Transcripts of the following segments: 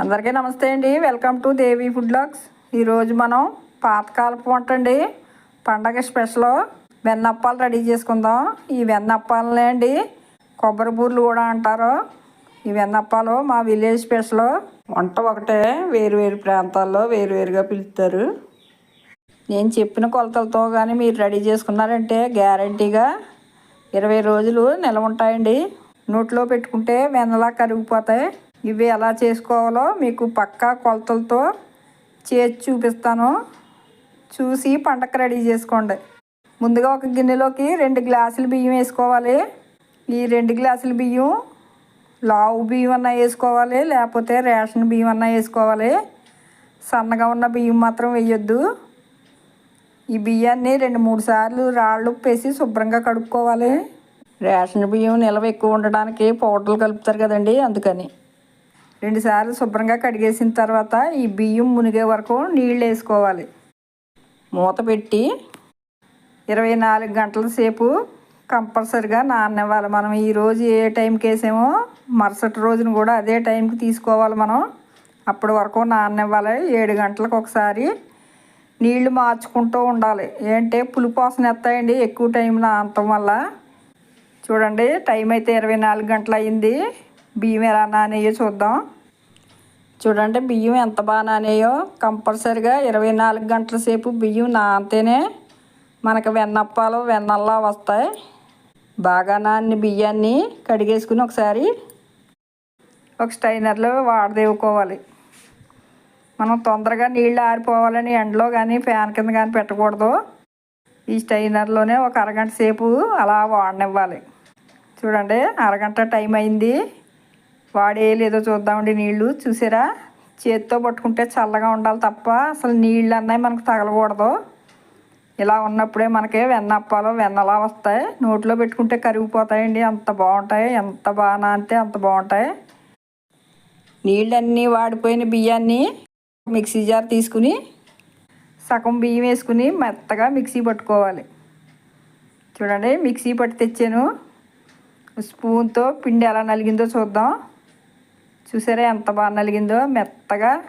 అందరికీ నమస్తే అండి. Welcome to Devi food blogs ఈరోజు మనం పాతకాలపు వంట అండి. పండగ స్పెషల్. వెన్నప్పాలు రెడీ చేసుకుందాం. ఈ వెన్నప్పాలనే అండి కొబ్బరి బూర్లు కూడా అంటారు. ఈ వెన్నప్పాలు మా విలేజ్ స్పెషల్. వంట ఒకటే వేరు వేరు ప్రాంతాల్లో వేరువేరుగా పిలుస్తారు. నేను చెప్పిన కొలతలతో కానీ మీరు రెడీ చేసుకున్నారంటే గ్యారంటీగా ఇరవై రోజులు నిల్వ ఉంటాయండి. నోట్లో పెట్టుకుంటే వెన్నలా కరిగిపోతాయి. ఇవి ఎలా చేసుకోవాలో మీకు పక్కా కొలతలతో చేసి చూపిస్తాను. చూసి పంటకు రెడీ చేసుకోండి. ముందుగా ఒక గిన్నెలోకి రెండు గ్లాసులు బియ్యం వేసుకోవాలి. ఈ రెండు గ్లాసుల బియ్యం లావు బియ్యం అన్నా వేసుకోవాలి లేకపోతే రేషన్ బియ్యం అన్నా వేసుకోవాలి. సన్నగా ఉన్న బియ్యం మాత్రం వేయొద్దు. ఈ బియ్యాన్ని రెండు మూడు సార్లు రాళ్ళు ఉప్పేసి శుభ్రంగా కడుక్కోవాలి. రేషన్ బియ్యం నిల్వ ఎక్కువ ఉండడానికి పౌడర్లు కలుపుతారు కదండి అందుకని. రెండుసార్లు శుభ్రంగా కడిగేసిన తర్వాత ఈ బియ్యం మునిగే వరకు నీళ్ళు వేసుకోవాలి. మూత పెట్టి ఇరవై నాలుగు గంటల సేపు కంపల్సరిగా నాననివ్వాలి. మనం ఈరోజు ఏ టైంకి వేసామో మరుసటి రోజున కూడా అదే టైంకి తీసుకోవాలి మనం. అప్పటి వరకు నాననివ్వాలి. ఏడు గంటలకు ఒకసారి నీళ్ళు మార్చుకుంటూ ఉండాలి. ఏంటంటే పులుపు వాసన ఎత్తాయండి ఎక్కువ టైం నానటం వల్ల. చూడండి టైం అయితే ఇరవై నాలుగు గంటలు అయింది. బియ్యం ఎలా నానేయో చూద్దాం. చూడండి బియ్యం ఎంత బాగా నానేయో. కంపల్సరిగా ఇరవై నాలుగు గంటల సేపు బియ్యం నానితేనే మనకు వెన్నప్పాలు వెన్నల్లా వస్తాయి. బాగా నాని బియ్యాన్ని కడిగేసుకుని ఒకసారి ఒక స్టైనర్లో వాడదేవుకోవాలి. మనం తొందరగా నీళ్ళు ఆరిపోవాలని ఎండలో కానీ ఫ్యాన్ కింద కానీ పెట్టకూడదు. ఈ స్టైనర్లోనే ఒక అరగంట సేపు అలా వాడనివ్వాలి. చూడండి అరగంట టైం అయింది. వాడే లేదో చూద్దామండి నీళ్ళు. చూసారా? చేతితో పట్టుకుంటే చల్లగా ఉండాలి తప్ప అసలు నీళ్ళు అన్నవి మనకు తగలకూడదు. ఇలా ఉన్నప్పుడే మనకి వెన్నప్పాలు వెన్నలా వస్తాయి. నోట్లో పెట్టుకుంటే కరిగిపోతాయండి. అంత బాగుంటాయి. ఎంత బాగా అంతే అంత బాగుంటాయి. నీళ్ళన్నీ వాడిపోయిన బియ్యాన్ని మిక్సీ జార్ తీసుకుని సగం బియ్యం వేసుకుని మెత్తగా మిక్సీ పట్టుకోవాలి. చూడండి మిక్సీ పట్టి తెచ్చాను. స్పూన్తో పిండి ఎలా నలిగిందో చూద్దాం. చూసారా ఎంత బాగా నలిగిందో మెత్తగా.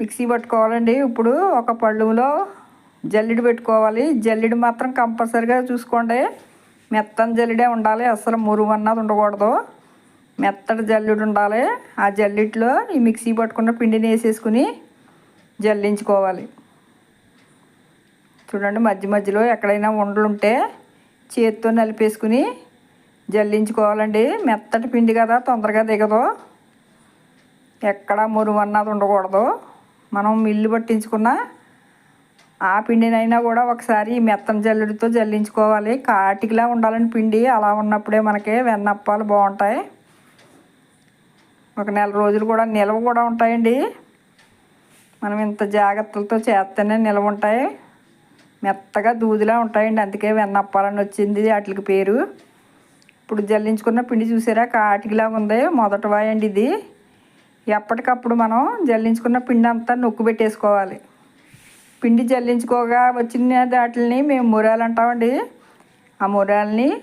మిక్సీ పట్టుకోవాలండి. ఇప్పుడు ఒక పళ్ళులో జల్లెడ పెట్టుకోవాలి. జల్లెడ మాత్రం కంపల్సరిగా చూసుకోండి. మెత్తని జల్లెడే ఉండాలి. అసలు మురుగు అన్నది ఉండకూడదు. మెత్తటి జల్లెడు ఉండాలి. ఆ జల్లెట్లో ఈ మిక్సీ పట్టుకున్న పిండిని వేసేసుకుని జల్లించుకోవాలి. చూడండి మధ్య మధ్యలో ఎక్కడైనా ఉండలు ఉంటే చేతితో నలిపేసుకుని జల్లించుకోవాలండి. మెత్తటి పిండి కదా తొందరగా దిగదు. ఎక్కడ మురుగు అన్నది ఉండకూడదు. మనం మిల్లు పట్టించుకున్న ఆ పిండినైనా కూడా ఒకసారి మెత్తని జల్లుడితో జల్లించుకోవాలి. కాటికిలా ఉండాలని పిండి. అలా ఉన్నప్పుడే మనకి వెన్నప్పాలు బాగుంటాయి. ఒక నెల రోజులు కూడా నిల్వ కూడా ఉంటాయండి. మనం ఇంత జాగ్రత్తలతో చేస్తేనే నిల్వ ఉంటాయి. మెత్తగా దూదిలా ఉంటాయండి. అందుకే వెన్నప్పాలని వచ్చింది వాటికి పేరు. ఇప్పుడు జల్లించుకున్న పిండి చూసారా? కాటికిలా ఉంది మొదట వాయండి ఇది. ఎప్పటికప్పుడు మనం జల్లించుకున్న పిండి అంతా నొక్కు పెట్టేసుకోవాలి. పిండి జల్లించుకోగా వచ్చిన దాటిని మేము మురాలు అంటామండి. ఆ మురాలని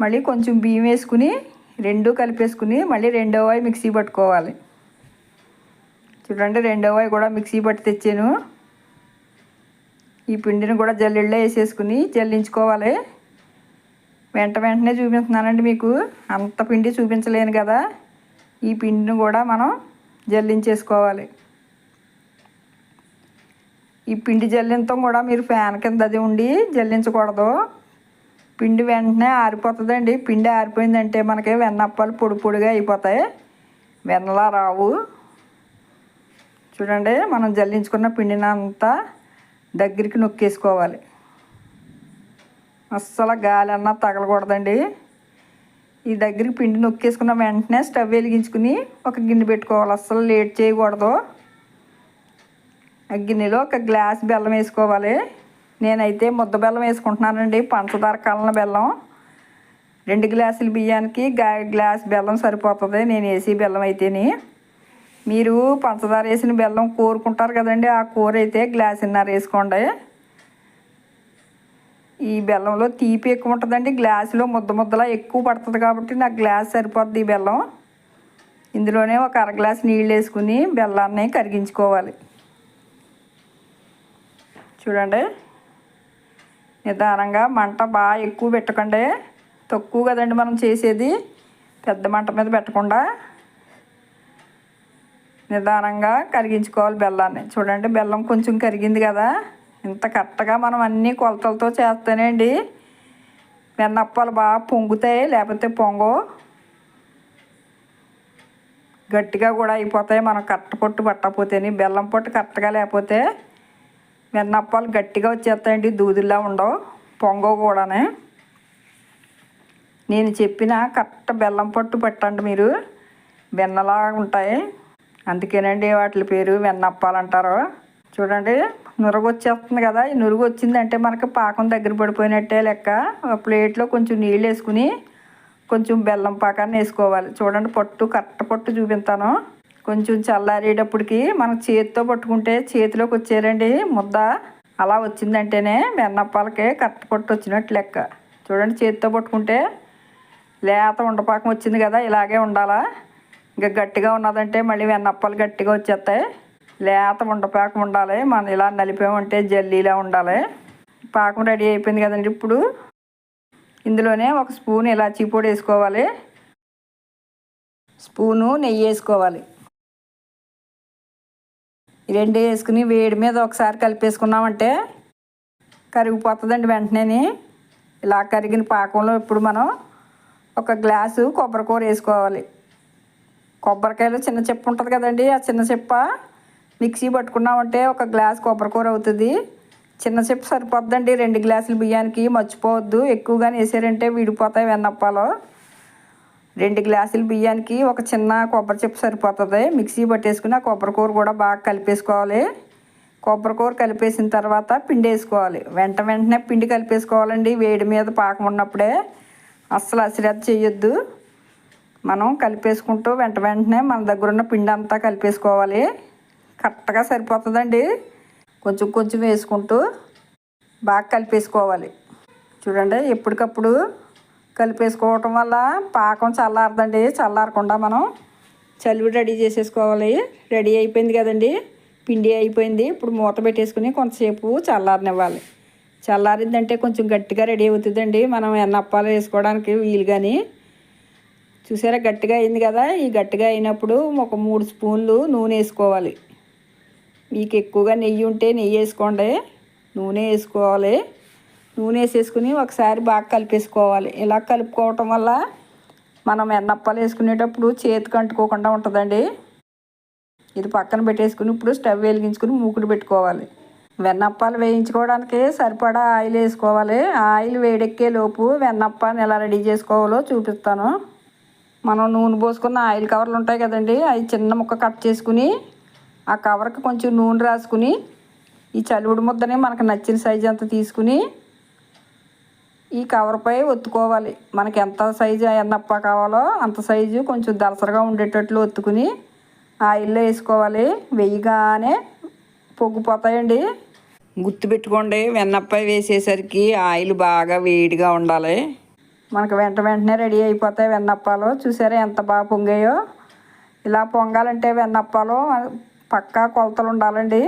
మళ్ళీ కొంచెం బియ్యం వేసుకుని రెండు కలిపేసుకుని మళ్ళీ రెండో వాయి మిక్సీ పట్టుకోవాలి. చూడండి రెండో వాయి కూడా మిక్సీ పట్టి తెచ్చాను. ఈ పిండిని కూడా జల్లెళ్ళలో వేసేసుకుని జల్లించుకోవాలి. వెంట వెంటనే చూపిస్తున్నానండి మీకు. అంత పిండి చూపించలేను కదా. ఈ పిండిని కూడా మనం జల్లించేసుకోవాలి. ఈ పిండి జల్లించడం కూడా మీరు ఫ్యాన్ కింద అది ఉండి జల్లించకూడదు. పిండి వెంటనే ఆరిపోతుందండి. పిండి ఆరిపోయిందంటే మనకి వెన్నప్పాలు పొడి పొడిగా అయిపోతాయి. వెన్నలా రావు. చూడండి మనం జల్లించుకున్న పిండిని అంతా దగ్గరికి నొక్కేసుకోవాలి. అస్సలు గాలి అన్నా తగలకూడదండి. ఈ దగ్గరికి పిండి నొక్కేసుకున్న వెంటనే స్టవ్ వెలిగించుకుని ఒక గిన్నె పెట్టుకోవాలి. అస్సలు లేట్ చేయకూడదు. ఆ గిన్నెలో ఒక గ్లాస్ బెల్లం వేసుకోవాలి. నేనైతే ముద్ద బెల్లం వేసుకుంటున్నానండి. పంచదార కలన బెల్లం. రెండు గ్లాసుల బియ్యానికి గ్లాస్ బెల్లం సరిపోతుంది. నేను వేసి బెల్లం అయితేని. మీరు పంచదార వేసిన బెల్లం కోరుకుంటారు కదండి. ఆ కూర అయితే గ్లాసున్నర వేసుకోండి. ఈ బెల్లంలో తీపి ఎక్కువ ఉంటుందండి. గ్లాసులో ముద్ద ముద్దలా ఎక్కువ పడుతుంది కాబట్టి నాకు గ్లాస్ సరిపోద్ది ఈ బెల్లం. ఇందులోనే ఒక అర గ్లాస్ నీళ్ళు వేసుకుని బెల్లాన్ని కరిగించుకోవాలి. చూడండి. నిదానంగా మంట బాగా ఎక్కువ పెట్టకండి. తక్కువ కదండి మనం చేసేది. పెద్ద మంట మీద పెట్టకుండా నిదానంగా కరిగించుకోవాలి బెల్లాన్ని. చూడండి బెల్లం కొంచెం కరిగింది కదా. ఇంత కరెక్ట్గా మనం అన్ని కొలతలతో చేస్తానండి వెన్నప్పాలు బాగా పొంగుతాయి లేకపోతే పొంగవు గట్టిగా కూడా అయిపోతాయి మనం కట్ట పొట్టు పట్టకపోతేని బెల్లం పొట్టు కరెక్ట్గా లేకపోతే వెన్నప్పాలు గట్టిగా వచ్చేస్తాయండి దూదుల్లా ఉండవు పొంగవు కూడానే. నేను చెప్పిన కరెక్ట్ బెల్లం పొట్టు పెట్టండి మీరు వెన్నలా ఉంటాయి. అందుకేనండి వాటి పేరు వెన్నప్పాలు అంటారు చూడండి. నురుగు వచ్చేస్తుంది కదా ఈ నురుగు వచ్చిందంటే మనకి పాకం దగ్గర పడిపోయినట్టే లెక్క. ప్లేట్లో కొంచెం నీళ్ళు వేసుకుని కొంచెం బెల్లం పాకాన్ని వేసుకోవాలి. చూడండి పట్టు కట్ట పట్టు చూపిస్తాను. కొంచెం చల్లారేటప్పటికి మనం చేతితో పట్టుకుంటే చేతిలోకి వచ్చారండి ముద్ద. అలా వచ్చిందంటేనే వెన్నప్పాలకి కట్ట పట్టు వచ్చినట్టు లెక్క. చూడండి చేతితో పట్టుకుంటే లేత ఉండపాకం వచ్చింది కదా ఇలాగే ఉండాలా? ఇంకా గట్టిగా ఉన్నదంటే మళ్ళీ వెన్నప్పాలు గట్టిగా వచ్చేస్తాయి. లేత ఉండపాకం ఉండాలి. మనం ఇలా నలిపామంటే జల్లీలా ఉండాలి. పాకం రెడీ అయిపోయింది కదండి ఇప్పుడు. ఇందులోనే ఒక స్పూన్ ఇలాచీ పొడి వేసుకోవాలి. స్పూను నెయ్యి వేసుకోవాలి. రెండు వేసుకుని వేడి మీద ఒకసారి కలిపేసుకున్నామంటే కరిగిపోతుందండి వెంటనే ఇలా కరిగిన పాకంలో ఇప్పుడు మనం ఒక గ్లాసు కొబ్బరికూర వేసుకోవాలి. కొబ్బరికాయలు చిన్న చెప్పు ఉంటుంది కదండి ఆ చిన్న చెప్ప మిక్సీ పట్టుకున్నామంటే ఒక గ్లాస్ కొబ్బరికూర అవుతుంది. చిన్న చెప్పు సరిపోద్దండి. రెండు గ్లాసులు బియ్యానికి మర్చిపోవద్దు. ఎక్కువగానే వేసారంటే విడిపోతాయి వెన్నప్పాలు. రెండు గ్లాసులు బియ్యానికి ఒక చిన్న కొబ్బరి చెప్పు సరిపోతుంది. మిక్సీ పట్టేసుకుని ఆ కొబ్బరికూర కూడా బాగా కలిపేసుకోవాలి. కొబ్బరికూర కలిపేసిన తర్వాత పిండి వేసుకోవాలి. వెంట వెంటనే పిండి కలిపేసుకోవాలండి. వేడి మీద పాకం ఉన్నప్పుడే. అస్సలు అశ్రద్ధ చేయొద్దు. మనం కలిపేసుకుంటూ వెంట వెంటనే మన దగ్గర ఉన్న పిండి అంతా కలిపేసుకోవాలి. కరెక్ట్గా సరిపోతుందండి. కొంచెం కొంచెం వేసుకుంటూ బాగా కలిపేసుకోవాలి. చూడండి ఎప్పటికప్పుడు కలిపేసుకోవటం వల్ల పాకం చల్లారదండి. చల్లారకుండా మనం చలివి రెడీ చేసేసుకోవాలి. రెడీ అయిపోయింది కదండి. పిండి అయిపోయింది. ఇప్పుడు మూత పెట్టేసుకుని కొంతసేపు చల్లారనివ్వాలి. చల్లారిందంటే కొంచెం గట్టిగా రెడీ అవుతుందండి. మనం ఎన్నప్పాలు వేసుకోవడానికి వీలు కానీ చూసారా గట్టిగా అయింది కదా. ఈ గట్టిగా అయినప్పుడు ఒక మూడు స్పూన్లు నూనె వేసుకోవాలి. మీకు ఎక్కువగా నెయ్యి ఉంటే నెయ్యి వేసుకోండి. నూనె వేసుకోవాలి. నూనె వేసేసుకుని ఒకసారి బాగా కలిపేసుకోవాలి. ఇలా కలుపుకోవటం వల్ల మనం ఎన్నప్పాలు వేసుకునేటప్పుడు చేతికి అంటుకోకుండా ఉంటుందండి. ఇది పక్కన పెట్టేసుకుని ఇప్పుడు స్టవ్ వెలిగించుకుని మూకుడు పెట్టుకోవాలి. వెన్నప్పాలు వేయించుకోవడానికి సరిపడా ఆయిల్ వేసుకోవాలి. ఆయిల్ వేడెక్కే లోపు వెన్నప్పాన్ని ఎలా రెడీ చేసుకోవాలో చూపిస్తాను. మనం నూనె పోసుకున్న ఆయిల్ కవర్లు ఉంటాయి కదండి. అవి చిన్న ముక్క కట్ చేసుకుని ఆ కవర్కి కొంచెం నూనె రాసుకుని ఈ చలివిడి ముద్దని మనకు నచ్చిన సైజు అంత తీసుకుని ఈ కవర్పై ఒత్తుకోవాలి. మనకి ఎంత సైజు ఎన్నప్ప కావాలో అంత సైజు కొంచెం దలసరగా ఉండేటట్లు ఒత్తుకుని ఆయిల్లో వేసుకోవాలి. వెయ్యగానే పొగ్గిపోతాయండి. గుర్తుపెట్టుకోండి వెన్నప్ప వేసేసరికి ఆయిల్ బాగా వేడిగా ఉండాలి. మనకు వెంట వెంటనే రెడీ అయిపోతాయి వెన్నప్పాలు. చూసారా ఎంత బాగా పొంగాయో? ఇలా పొంగాలంటే వెన్నప్పాలు పక్కా కొలతలు ఉండాలండి.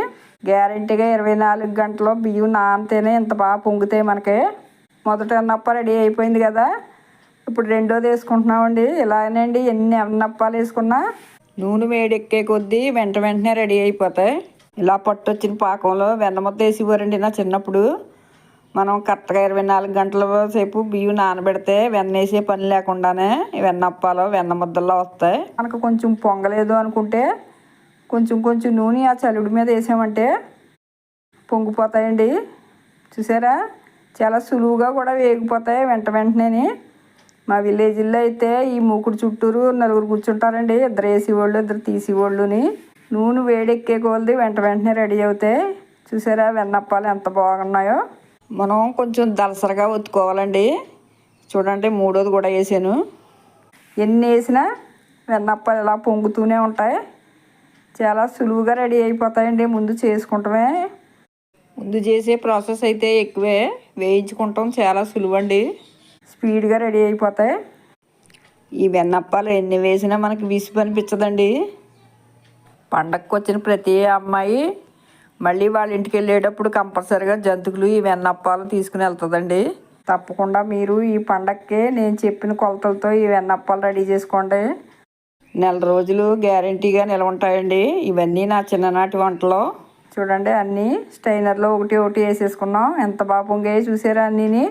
గ్యారంటీగా ఇరవై నాలుగు గంటలు బియ్యం నానితేనే ఇంత బాగా పొంగితే మనకి. మొదట అన్నప్ప రెడీ అయిపోయింది కదా. ఇప్పుడు రెండోది వేసుకుంటున్నామండి. ఇలాగేనండి. ఎన్ని వెన్నప్పాలు వేసుకున్నా నూనె వేడెక్కే కొద్దీ వెంట వెంటనే రెడీ అయిపోతాయి. ఇలా పట్టు వచ్చిన పాకంలో వెన్న ముద్ద వేసివ్వరండి నా చిన్నప్పుడు. మనం కరెక్ట్గా ఇరవై నాలుగు గంటల సేపు బియ్యం నానబెడితే వెన్న వేసే పని లేకుండానే వెన్నప్పాలు వెన్న ముద్దల్లో వస్తాయి. మనకు కొంచెం పొంగలేదు అనుకుంటే కొంచెం కొంచెం నూనె ఆ చలుడు మీద వేసామంటే పొంగిపోతాయండి. చూసారా? చాలా సులువుగా కూడా వేగిపోతాయి. వెంట వెంటనే మా విలేజ్లో అయితే ఈ మూకుడు చుట్టూరు నలుగురు కూర్చుంటారండి. ఇద్దరు వేసేవాళ్ళు ఇద్దరు తీసేవాళ్ళుని. నూనె వేడెక్కే కొలది వెంట వెంటనే రెడీ అవుతాయి. చూసారా? వెన్నప్పాలు ఎంత బాగున్నాయో. మనం కొంచెం దలసరగా ఒత్తుకోవాలండి. చూడండి మూడోది కూడా వేసాను. ఎన్ని వేసినా వెన్నప్పాలు ఇలా పొంగుతూనే ఉంటాయి. చాలా సులువుగా రెడీ అయిపోతాయండి. ముందు చేసుకుంటామే. ముందు చేసే ప్రాసెస్ అయితే ఎక్కువే. వేయించుకుంటాం. చాలా సులువండి. స్పీడ్గా రెడీ అయిపోతాయి. ఈ వెన్నప్పాలు ఎన్ని వేసినా మనకి విసుగు అనిపించదండి. పండగకు వచ్చిన ప్రతి అమ్మాయి మళ్ళీ వాళ్ళ ఇంటికి వెళ్ళేటప్పుడు కంపల్సరిగా జంతువులు ఈ వెన్నప్పాలు తీసుకుని వెళ్తుందండి. తప్పకుండా మీరు ఈ పండగకి నేను చెప్పిన కొలతలతో ఈ వెన్నప్పాలు రెడీ చేసుకోండి. నెల రోజులు గ్యారంటీగా నిలవంటాయండి. ఇవన్నీ నా చిన్ననాటి వంటలు. చూడండి అన్నీ స్టైనర్లో ఒకటి ఒకటి వేసేసుకున్నాం. ఎంత బాగా పొంగాయో చూసారా అన్నీని?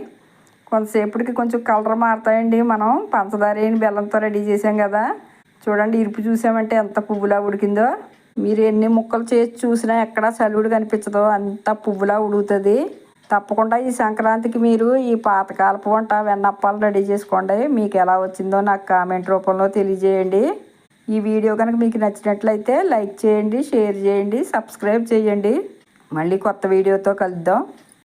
కొంతసేపటికి కొంచెం కలర్ మారుతాయండి మనం. పంచదార వేయని బెల్లంతో రెడీ చేసాం కదా. చూడండి ఇరుపు చూసామంటే ఎంత పువ్వులా ఉడికిందో. మీరు ఎన్ని ముక్కలు చేసి చూసినా ఎక్కడా చలువుడు కనిపించదో. అంత పువ్వులా ఉడుకుతుంది. తప్పకుండా ఈ సంక్రాంతికి మీరు ఈ పాతకాలపు వంట వెన్నప్పాలు రెడీ చేసుకోండి. మీకు ఎలా వచ్చిందో నాకు కామెంట్ రూపంలో తెలియజేయండి. ఈ వీడియో కనుక మీకు నచ్చినట్లయితే లైక్ చేయండి షేర్ చేయండి సబ్స్క్రైబ్ చేయండి. మళ్ళీ కొత్త వీడియోతో కలుద్దాం.